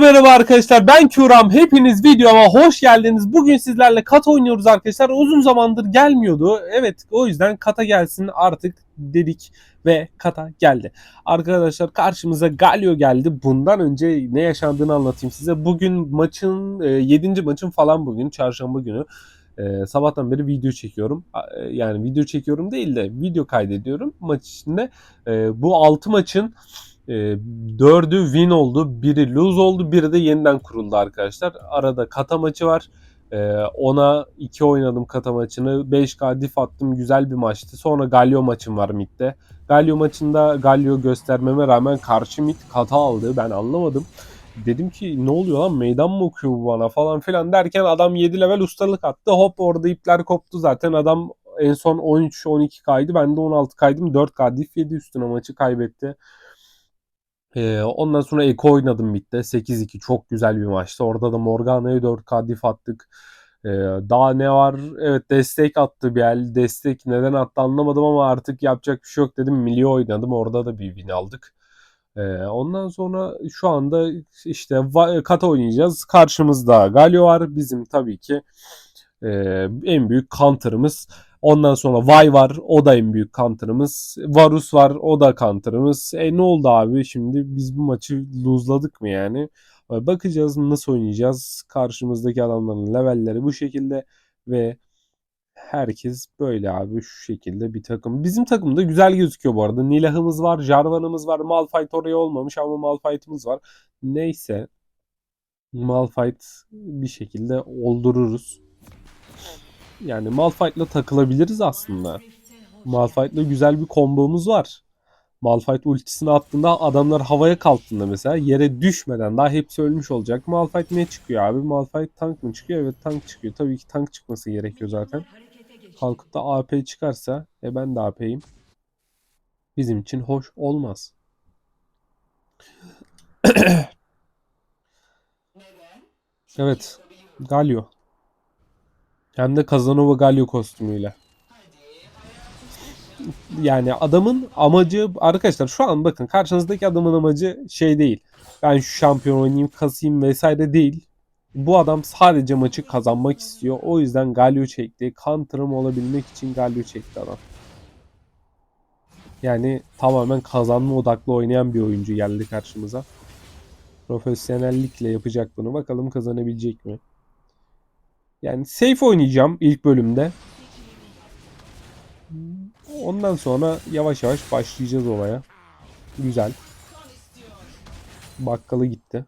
Merhaba arkadaşlar. Ben Kuram. Hepiniz videoma hoş geldiniz. Bugün sizlerle kata oynuyoruz arkadaşlar. Uzun zamandır gelmiyordu. Evet o yüzden kata gelsin artık dedik ve kata geldi. Arkadaşlar karşımıza Galio geldi. Bundan önce ne yaşandığını anlatayım size. Bugün maçın 7. maçın falan bugün çarşamba günü. E, sabahtan beri video çekiyorum. E, Yani video çekiyorum değil de video kaydediyorum maç içinde. E, bu 6 maçın e, dördü win oldu, biri lose oldu, biri de yeniden kuruldu arkadaşlar. Arada kata maçı var. E, ona 2 oynadım kata maçını. 5K diff attım. Güzel bir maçtı. Sonra Galio maçım var midde. Galio maçında Galio göstermeme rağmen karşı mid kata aldı. Ben anlamadım. Dedim ki ne oluyor lan meydan mı okuyor bu bana falan filan derken adam 7 level ustalık attı. Hop orada ipler koptu zaten. Adam en son 13-12 kaydı. Ben de 16 kaydım. 4K diff yedi üstüne maçı kaybetti. Ee, ondan sonra Eko oynadım midde. 8-2 çok güzel bir maçtı. Orada da Morgana'ya 4K diff attık. Ee, daha ne var? Evet destek attı bir el. Destek neden attı anlamadım ama artık yapacak bir şey yok dedim. Milli oynadım. Orada da bir win aldık. Ee, ondan sonra şu anda işte Va- kata oynayacağız. Karşımızda Galio var. Bizim tabii ki e, en büyük counter'ımız. Ondan sonra Vay var. O da en büyük counter'ımız. Varus var. O da counter'ımız. E ne oldu abi? Şimdi biz bu maçı loseladık mı yani? E, Bakacağız nasıl oynayacağız. Karşımızdaki adamların levelleri bu şekilde ve herkes böyle abi şu şekilde bir takım. Bizim takım da güzel gözüküyor bu arada. Nilah'ımız var, Jarvan'ımız var. Malphite oraya olmamış ama Malphite'ımız var. Neyse. Malphite bir şekilde oldururuz. Yani Malphite'la takılabiliriz aslında. Malphite'la güzel bir kombomuz var. Malphite ultisini attığında adamlar havaya kalktığında mesela yere düşmeden daha hepsi ölmüş olacak. Malphite ne çıkıyor abi? Malphite tank mı çıkıyor? Evet tank çıkıyor. Tabii ki tank çıkması gerekiyor zaten. Kalkıp da AP çıkarsa e ben de AP'yim. Bizim için hoş olmaz. evet. Galio. Hem de Casanova Galio kostümüyle. Yani adamın amacı arkadaşlar şu an bakın karşınızdaki adamın amacı şey değil. Ben şu şampiyon oynayayım, kasayım vesaire değil. Bu adam sadece maçı kazanmak istiyor. O yüzden Galio çekti. Counter'ım olabilmek için Galio çekti adam. Yani tamamen kazanma odaklı oynayan bir oyuncu geldi karşımıza. Profesyonellikle yapacak bunu. Bakalım kazanabilecek mi? Yani safe oynayacağım ilk bölümde. Ondan sonra yavaş yavaş başlayacağız olaya. Güzel. Bakkalı gitti.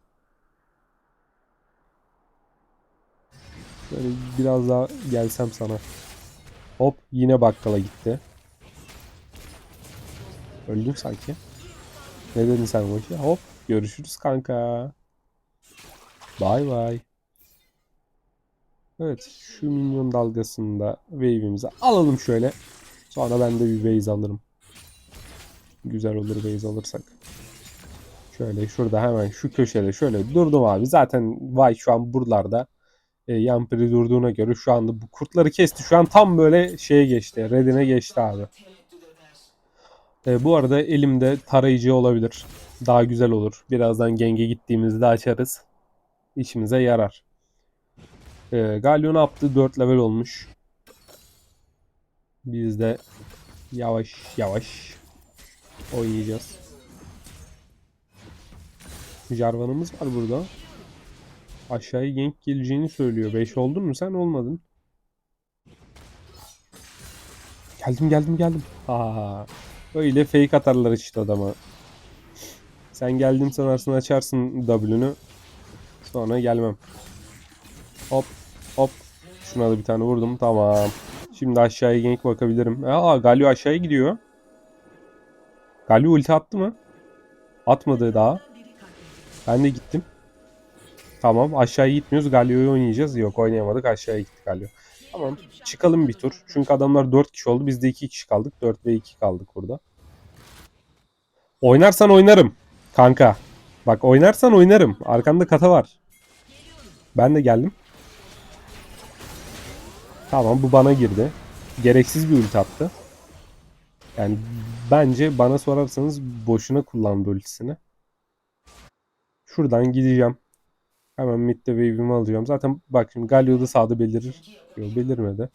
Böyle biraz daha gelsem sana. Hop yine bakkala gitti. Öldüm sanki. Ne dedin sen bu işe? Hop görüşürüz kanka. Bay bay. Evet şu minyon dalgasında wave'imizi alalım şöyle. Sonra ben de bir base alırım. Güzel olur base alırsak. Şöyle şurada hemen şu köşede şöyle durdum abi. Zaten Vay şu an buralarda. E, Yampiri durduğuna göre şu anda bu kurtları kesti. Şu an tam böyle şeye geçti. Redine geçti abi. E, bu arada elimde tarayıcı olabilir. Daha güzel olur. Birazdan genge gittiğimizde açarız. İşimize yarar. E, Galio ne yaptı? 4 level olmuş. Biz de yavaş yavaş oynayacağız. Jarvan'ımız var burada. Aşağıya gank geleceğini söylüyor. 5 oldun mu sen? Olmadın. Geldim geldim geldim. Ha. Öyle fake atarlar işte adama. Sen geldim sanarsın açarsın W'nü. Sonra gelmem. Hop. Şuna da bir tane vurdum. Tamam. Şimdi aşağıya gank bakabilirim. Aa Galio aşağıya gidiyor. Galio ulti attı mı? Atmadı daha. Ben de gittim. Tamam aşağıya gitmiyoruz. Galio'yu oynayacağız. Yok oynayamadık aşağıya gittik Galio. Tamam çıkalım bir tur. Çünkü adamlar 4 kişi oldu. Biz de 2 kişi kaldık. 4 ve 2 kaldık burada. Oynarsan oynarım. Kanka. Bak oynarsan oynarım. Arkanda kata var. Ben de geldim. Tamam bu bana girdi. Gereksiz bir ulti attı. Yani bence bana sorarsanız boşuna kullandı ultisini. Şuradan gideceğim. Hemen midde wave'imi alacağım. Zaten bak şimdi Galio da sağda belirir. Yok belirmedi.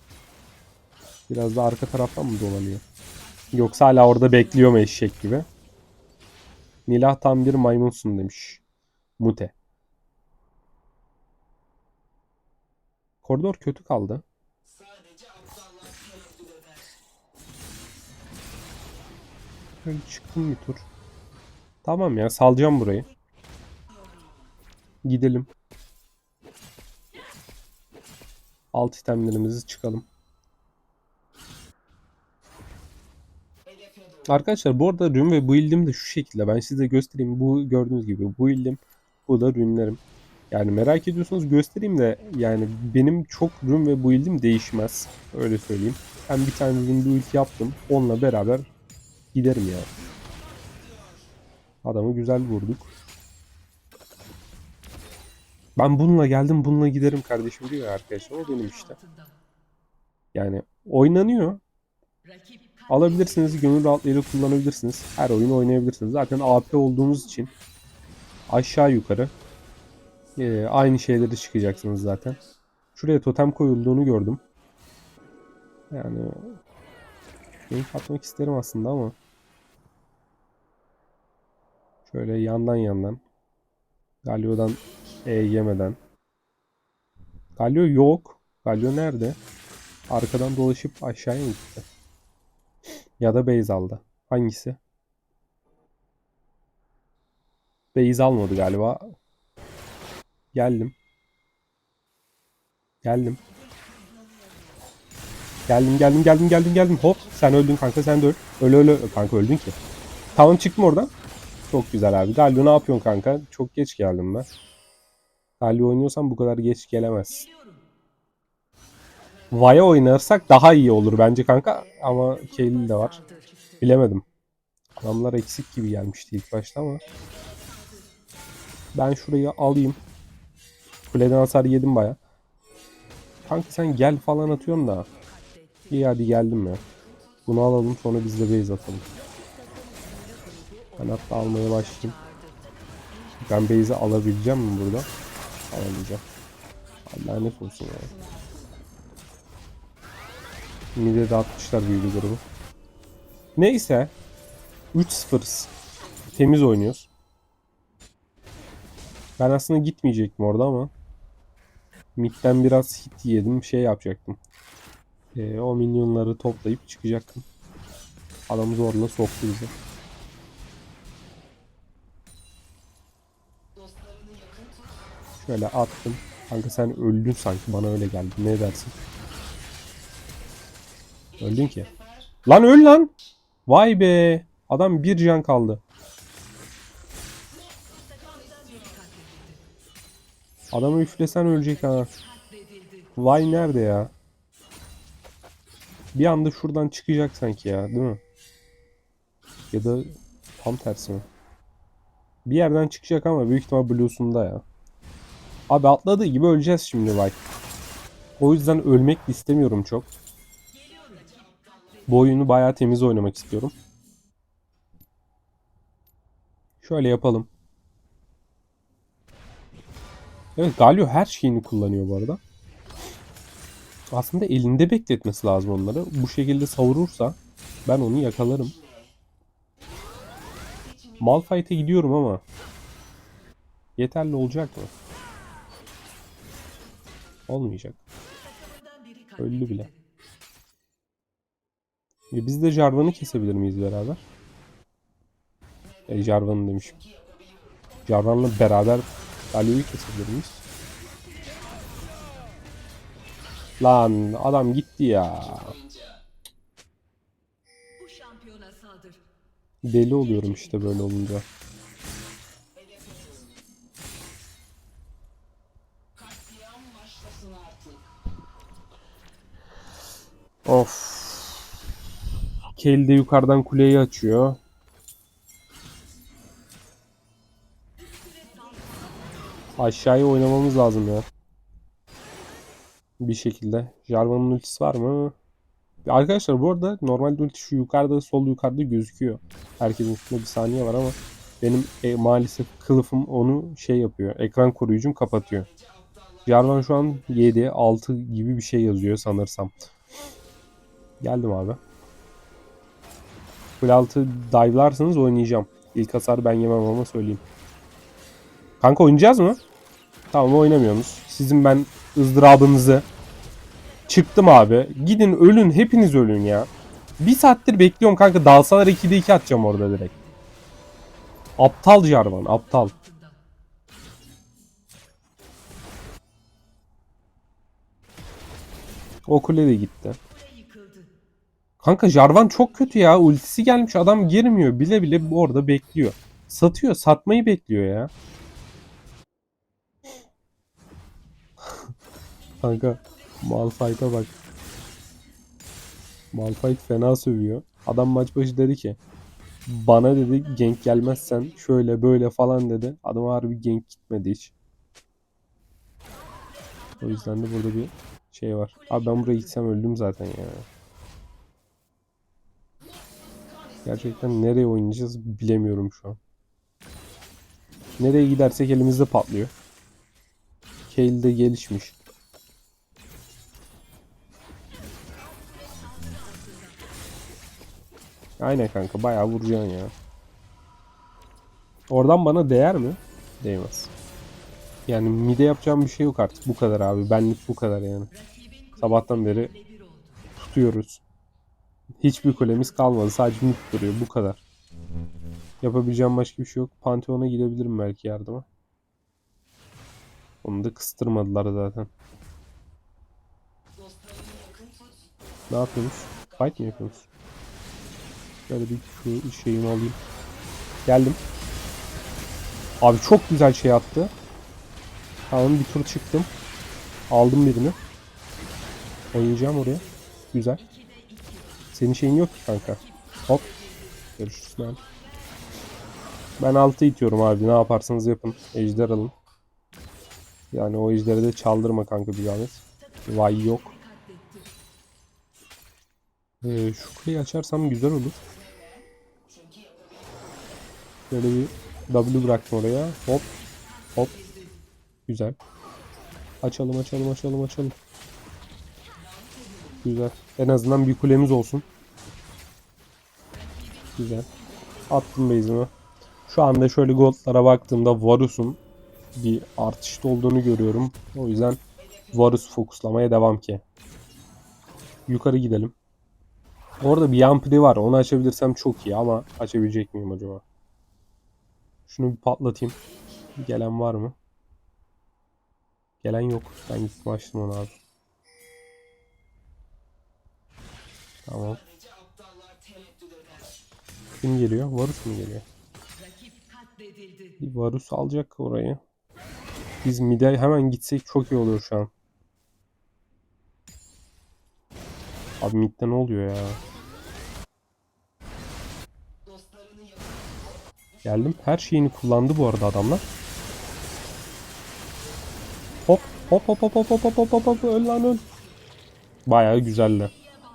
Biraz da arka taraftan mı dolanıyor? Yoksa hala orada bekliyor mu eşek gibi? Nilah tam bir maymunsun demiş. Mute. Koridor kötü kaldı. Böyle çıktım bir tur. Tamam ya salacağım burayı. Gidelim. Alt itemlerimizi çıkalım. Arkadaşlar bu arada rün ve build'im de şu şekilde. Ben size göstereyim. Bu gördüğünüz gibi build'im. Bu da rünlerim. Yani merak ediyorsanız göstereyim de yani benim çok rün ve build'im değişmez. Öyle söyleyeyim. Ben bir tane rün build yaptım. Onunla beraber giderim ya. Adamı güzel vurduk. Ben bununla geldim bununla giderim kardeşim diyor arkadaşlar. O benim işte. Yani oynanıyor. Alabilirsiniz. Gönül rahatlığıyla kullanabilirsiniz. Her oyun oynayabilirsiniz. Zaten AP olduğumuz için aşağı yukarı e, aynı şeyleri çıkacaksınız zaten. Şuraya totem koyulduğunu gördüm. Yani gank atmak isterim aslında ama şöyle yandan yandan Galio'dan E yemeden Galio yok. Galio nerede? Arkadan dolaşıp aşağıya mı gitti? Ya da base aldı. Hangisi? Base almadı galiba. Geldim. Geldim. Geldim geldim geldim geldim geldim. Hop sen öldün kanka sen de öl. Öl öl öl. Kanka öldün ki. Tamam çıktım oradan. Çok güzel abi. Galio ne yapıyorsun kanka? Çok geç geldim ben. Galio oynuyorsan bu kadar geç gelemez. Vaya oynarsak daha iyi olur bence kanka. Ama Kayle de var. Bilemedim. Adamlar eksik gibi gelmişti ilk başta ama. Ben şurayı alayım. Kuleden hasar yedim baya. Kanka sen gel falan atıyorsun da. İyi hadi geldim ya. Bunu alalım sonra biz de base atalım. Ben hatta almaya başlayayım. Ben base'i alabileceğim mi burada? Alamayacağım. Ay, Lanet olsun ya. Mide de büyülü grubu. Neyse. 3-0'ız. Temiz oynuyoruz. Ben aslında gitmeyecektim orada ama midden biraz hit yedim. Şey yapacaktım. Ee, o milyonları toplayıp çıkacaktım. Adam zorla soktu bizi. Şöyle attım. Kanka sen öldün sanki bana öyle geldi. Ne dersin? Öldün ki. Lan öl lan. Vay be. Adam bir can kaldı. Adamı üflesen ölecek ha. Vay nerede ya? Bir anda şuradan çıkacak sanki ya değil mi? Ya da tam tersi mi? Bir yerden çıkacak ama büyük ihtimal Blue'sunda ya. Abi atladığı gibi öleceğiz şimdi vay. O yüzden ölmek istemiyorum çok. Bu oyunu bayağı temiz oynamak istiyorum. Şöyle yapalım. Evet Galio her şeyini kullanıyor bu arada. Aslında elinde bekletmesi lazım onları. Bu şekilde savurursa ben onu yakalarım. Malphite'e gidiyorum ama yeterli olacak mı? Olmayacak. Öldü bile. E biz de Jarvan'ı kesebilir miyiz beraber? E Jarvan'ı demişim. Jarvan'la beraber Galio'yu kesebilir miyiz? Lan adam gitti ya. Deli oluyorum işte böyle olunca. Of. Kel de yukarıdan kuleyi açıyor. Aşağıya oynamamız lazım ya. Bir şekilde. Jarvan'ın ultisi var mı? Arkadaşlar bu arada normalde ulti şu yukarıda sol yukarıda gözüküyor. Herkesin üstünde bir saniye var ama Benim e, maalesef kılıfım onu şey yapıyor. Ekran koruyucum kapatıyor. Jarvan şu an 7, 6 gibi bir şey yazıyor sanırsam. Geldim abi. Full altı dive'larsanız oynayacağım. İlk hasar ben yemem ama söyleyeyim. Kanka oynayacağız mı? Tamam oynamıyorsunuz. Sizin ben ızdırabınızı çıktım abi. Gidin ölün hepiniz ölün ya. Bir saattir bekliyorum kanka. Dalsalar 2'de 2 atacağım orada direkt. Aptal Jarvan aptal. O kule de gitti. Kanka Jarvan çok kötü ya. Ultisi gelmiş adam girmiyor. Bile bile orada bekliyor. Satıyor. Satmayı bekliyor ya. Kanka Malphite'a bak. Malphite fena sövüyor. Adam maç başı dedi ki bana dedi gank gelmezsen şöyle böyle falan dedi. Adam harbi gank gitmedi hiç. O yüzden de burada bir şey var. Abi ben buraya gitsem öldüm zaten ya. Gerçekten nereye oynayacağız bilemiyorum şu an. Nereye gidersek elimizde patlıyor. Kale de gelişmiş. Aynen kanka bayağı vuracaksın ya. Oradan bana değer mi? Değmez. Yani mide yapacağım bir şey yok artık. Bu kadar abi. Benlik bu kadar yani. Sabahtan beri tutuyoruz. Hiçbir kulemiz kalmadı. Sadece mid duruyor. Bu kadar. Yapabileceğim başka bir şey yok. Pantheon'a gidebilirim belki yardıma. Onu da kıstırmadılar zaten. Ne yapıyorsunuz? Fight mi yapıyorsunuz? Şöyle bir şu şeyimi alayım. Geldim. Abi çok güzel şey attı. Tamam bir tur çıktım. Aldım birini. Oynayacağım oraya. Güzel. Senin şeyin yok ki kanka. Hop. Görüşürüz ben. Ben altı itiyorum abi. Ne yaparsanız yapın. Ejder alın. Yani o ejderi de çaldırma kanka bir zahmet. Vay yok. Ee, şu kuleyi açarsam güzel olur. Böyle bir W bıraktım oraya. Hop. Hop. Güzel. Açalım açalım açalım açalım. Güzel. En azından bir kulemiz olsun. Güzel. Attım base'imi. Şu anda şöyle goldlara baktığımda Varus'un bir artışta olduğunu görüyorum. O yüzden Varus fokuslamaya devam ki. Yukarı gidelim. Orada bir yampiri var. Onu açabilirsem çok iyi ama açabilecek miyim acaba? Şunu bir patlatayım. Gelen var mı? Gelen yok. Ben gittim açtım onu abi. Tamam. Kim geliyor? Varus mu geliyor? Bir Varus alacak orayı. Biz mid'e hemen gitsek çok iyi olur şu an. Abi mid'de ne oluyor ya? Geldim. Her şeyini kullandı bu arada adamlar. Hop hop hop hop hop hop hop hop hop öl lan öl. Bayağı güzeldi.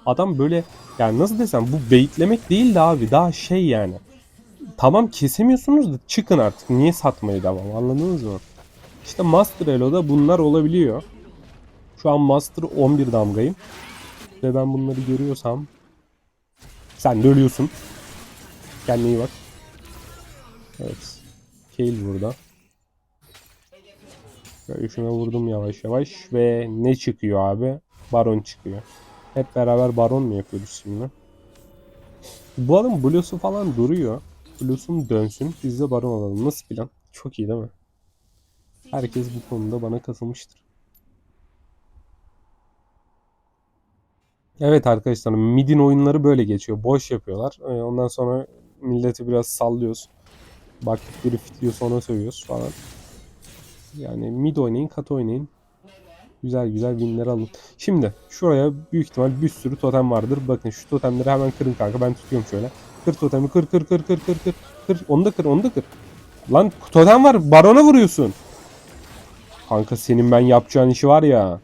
Adam böyle yani nasıl desem bu baitlemek değil de abi daha şey yani. Tamam kesemiyorsunuz da çıkın artık. Niye satmaya devam anladınız mı? İşte Master Elo'da bunlar olabiliyor. Şu an Master 11 damgayım. Ve ben bunları görüyorsam sen de ölüyorsun. Kendine iyi bak. Evet. Kale burada. Şöyle şuna vurdum yavaş yavaş ve ne çıkıyor abi? Baron çıkıyor. Hep beraber baron mu yapıyoruz şimdi? Bu adam Blues'u falan duruyor. Blues'um dönsün. Biz de baron alalım. Nasıl plan? Çok iyi değil mi? Herkes bu konuda bana katılmıştır. Evet arkadaşlar midin oyunları böyle geçiyor. Boş yapıyorlar. Ee, Ondan sonra milleti biraz sallıyoruz. Baktık biri fitliyor sonra sövüyoruz falan. Yani mid oynayın, kat oynayın. Güzel güzel winler alın. Şimdi şuraya büyük ihtimal bir sürü totem vardır. Bakın şu totemleri hemen kırın kanka. Ben tutuyorum şöyle. Kır totemi kır kır kır kır kır kır. Kır onu da kır onu da kır. Lan totem var barona vuruyorsun. Kanka senin ben yapacağın işi var ya.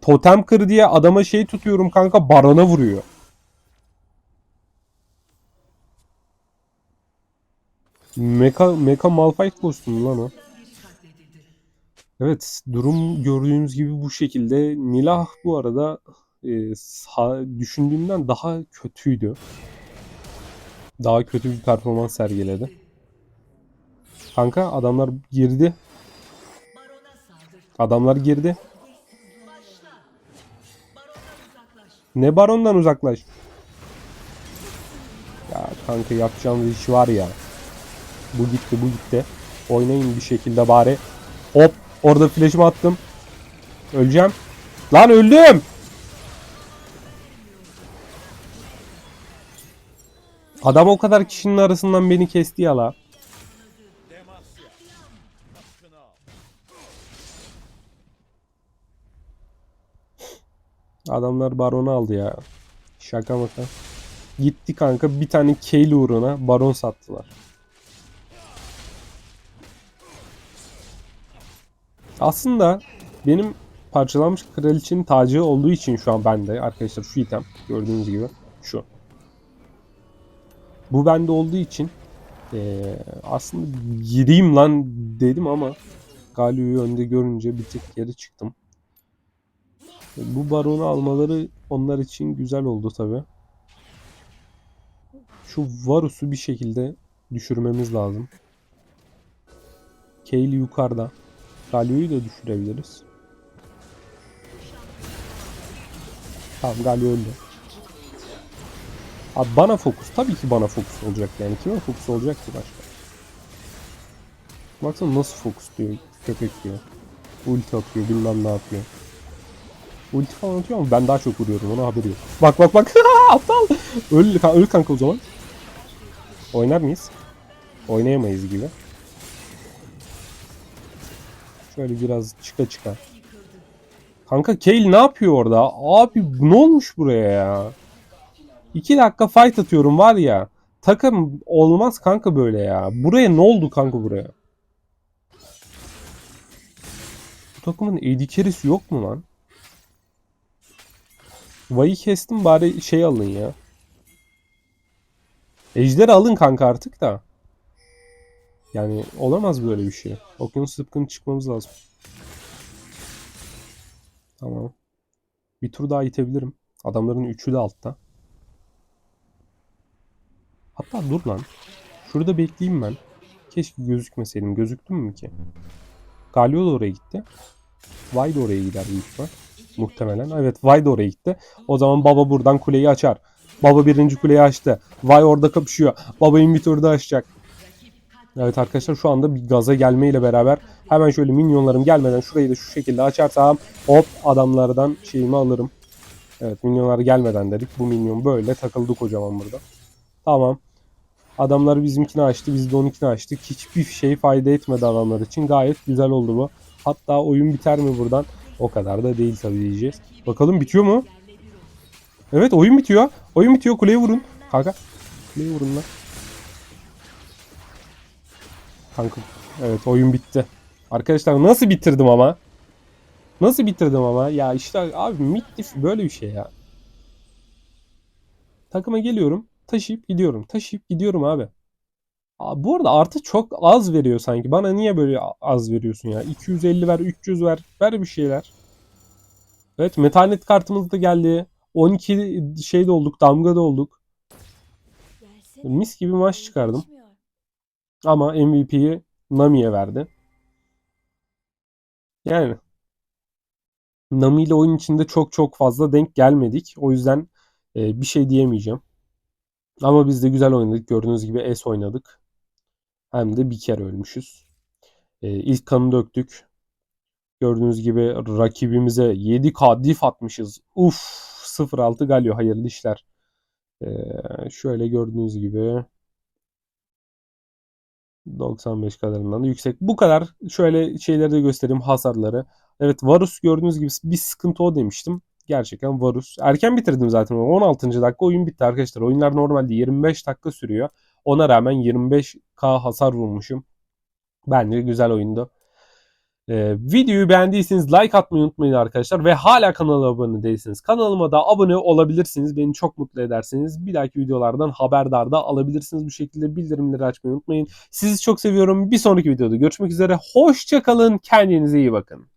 Totem kır diye adama şey tutuyorum kanka barona vuruyor. Mecha, Mecha Malphite kostümü lan o. Evet durum gördüğünüz gibi bu şekilde. Nilah bu arada e, düşündüğümden daha kötüydü. Daha kötü bir performans sergiledi. Kanka adamlar girdi. Adamlar girdi. Ne barondan uzaklaş. Ya kanka yapacağımız iş var ya. Bu gitti bu gitti. Oynayın bir şekilde bari. Hop orada flash'ımı attım. Öleceğim. Lan öldüm. Adam o kadar kişinin arasından beni kesti ya la. Adamlar baronu aldı ya. Şaka maka. Gitti kanka bir tane Kayle uğruna baron sattılar. Aslında benim parçalanmış kraliçenin tacı olduğu için şu an bende arkadaşlar şu item gördüğünüz gibi şu. Bu bende olduğu için eee, aslında gireyim lan dedim ama Galio'yu önde görünce bir tık geri çıktım. Bu baronu almaları onlar için güzel oldu tabi. Şu Varus'u bir şekilde düşürmemiz lazım. Kayle yukarıda. Galio'yu da düşürebiliriz. Tamam Galio öldü. Abi bana fokus. Tabii ki bana fokus olacak yani. Kime fokus olacak ki başka? Baksana nasıl fokus diyor. Köpek diyor. Ulti atıyor bilmem ne yapıyor. Ulti falan atıyor ama ben daha çok vuruyorum ona haberi yok. Bak bak bak aptal. Öl, öl kanka o zaman. Oynar mıyız? Oynayamayız gibi. Şöyle biraz çıka çıka. Kanka Kayle ne yapıyor orada? Abi ne olmuş buraya ya? 2 dakika fight atıyorum var ya. Takım olmaz kanka böyle ya. Buraya ne oldu kanka buraya? Bu takımın carry'si yok mu lan? Vay'ı kestim bari şey alın ya. Ejderi alın kanka artık da. Yani olamaz böyle bir şey. Okyanus zıpkını çıkmamız lazım. Tamam. Bir tur daha itebilirim. Adamların üçü de altta. Hatta dur lan. Şurada bekleyeyim ben. Keşke gözükmeseydim. Gözüktüm mü ki? Galio da oraya gitti. Vay da oraya gider büyük ihtimal. Muhtemelen. Evet Vay da oraya gitti. O zaman baba buradan kuleyi açar. Baba birinci kuleyi açtı. Vay orada kapışıyor. Baba invitor'da açacak. Evet arkadaşlar şu anda bir gaza gelmeyle beraber hemen şöyle minyonlarım gelmeden şurayı da şu şekilde açarsam hop adamlardan şeyimi alırım. Evet minyonlar gelmeden dedik. Bu minyon böyle takıldı kocaman burada. Tamam. Adamlar bizimkini açtı. Biz de onunkini açtık. Hiçbir şey fayda etmedi adamlar için. Gayet güzel oldu bu. Hatta oyun biter mi buradan? O kadar da değil tabii diyeceğiz. Bakalım bitiyor mu? Evet oyun bitiyor. Oyun bitiyor. Kuleye vurun. Kanka. Kuleye vurun lan. Kanka. Evet oyun bitti. Arkadaşlar nasıl bitirdim ama? Nasıl bitirdim ama? Ya işte abi mid böyle bir şey ya. Takıma geliyorum. Taşıyıp gidiyorum. Taşıyıp gidiyorum abi. Aa, bu arada artı çok az veriyor sanki. Bana niye böyle az veriyorsun ya? 250 ver, 300 ver. Ver bir şeyler. Evet metanet kartımız da geldi. 12 şeyde olduk, damgada olduk. Mis gibi maç çıkardım. Ama MVP'yi Nami'ye verdi. Yani Nami ile oyun içinde çok çok fazla denk gelmedik. O yüzden e, bir şey diyemeyeceğim. Ama biz de güzel oynadık. Gördüğünüz gibi S oynadık. Hem de bir kere ölmüşüz. E, ilk kanı döktük. Gördüğünüz gibi rakibimize 7k diff atmışız. Uf 0-6 Galio hayırlı işler. E, şöyle gördüğünüz gibi 95 kadarından da yüksek. Bu kadar. Şöyle şeyleri de göstereyim hasarları. Evet Varus gördüğünüz gibi bir sıkıntı o demiştim. Gerçekten Varus. Erken bitirdim zaten. 16. dakika oyun bitti arkadaşlar. Oyunlar normalde 25 dakika sürüyor. Ona rağmen 25k hasar vurmuşum. Bence güzel oyundu. Ee, videoyu beğendiyseniz like atmayı unutmayın arkadaşlar ve hala kanala abone değilseniz kanalıma da abone olabilirsiniz. Beni çok mutlu ederseniz bir dahaki videolardan haberdar da alabilirsiniz. Bu şekilde bildirimleri açmayı unutmayın. Sizi çok seviyorum. Bir sonraki videoda görüşmek üzere. Hoşçakalın. Kendinize iyi bakın.